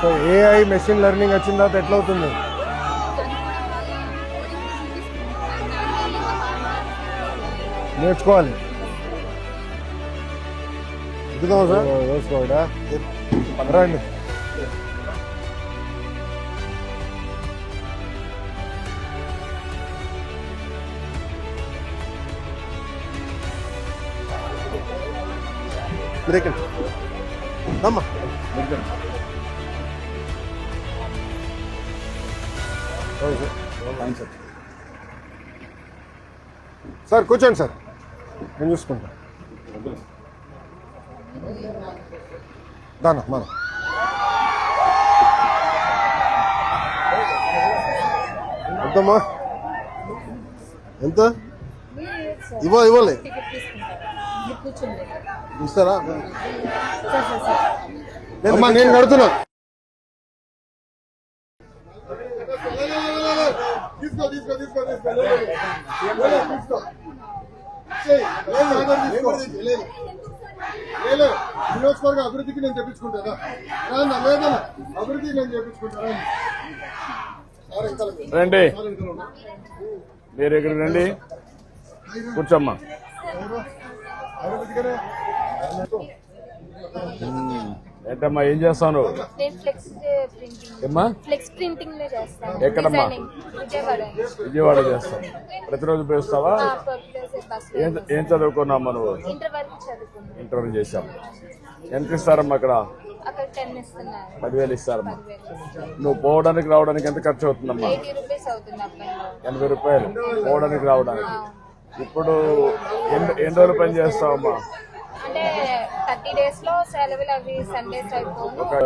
So AI machine learning వచ్చిన తర్వాత ఎట్లా అవుతుంది నేర్చుకోవాలి సార్? వేసుకోవడా రండి. బ్రేక్ అమ్మా సార్ కూర్చోండి సార్ నేను చూసుకుంటా. దానా మన ఎంతమ్మా? ఎంత? ఇవ్వ ఇవ్వాలి. ఇస్తారా? అమ్మా నేను కడుతున్నా. తీసుకో తీసుకో తీసుకో తీసుకో. లేదు. లేదు. లేదు. నియోజకవర్గ అభివృద్ధికి నేను చెప్పించుకుంటానా? రానా లేదన్నా. అభివృద్ధికి నేను చెప్పించుకుంటానా? రండి. మీరు ఇక్కడికి రండి. కూర్చోమ్మా. ఏంటమ్మా ఏం చేస్తాను? ఎక్కడమ్మా? విజయవాడ. చేస్తాను. ప్రతిరోజు పేస్తావా ఏం చదువుకున్నామ్మా నువ్వు? ఇంటర్వ్యూ చేశాం ఎంత ఇస్తారమ్మా అక్కడ? పదివేలు ఇస్తారమ్మా. నువ్వు పోవడానికి రావడానికి ఎంత ఖర్చు అవుతుందమ్మా? ఎనభై రూపాయలు పోవడానికి రావడానికి. ఇప్పుడు ఎన్ని ఎన్ని రోజులు పని చేస్తావమ్మా? థర్టీ డేస్లో సెలవులు అవి సండేస్ అయిపోయి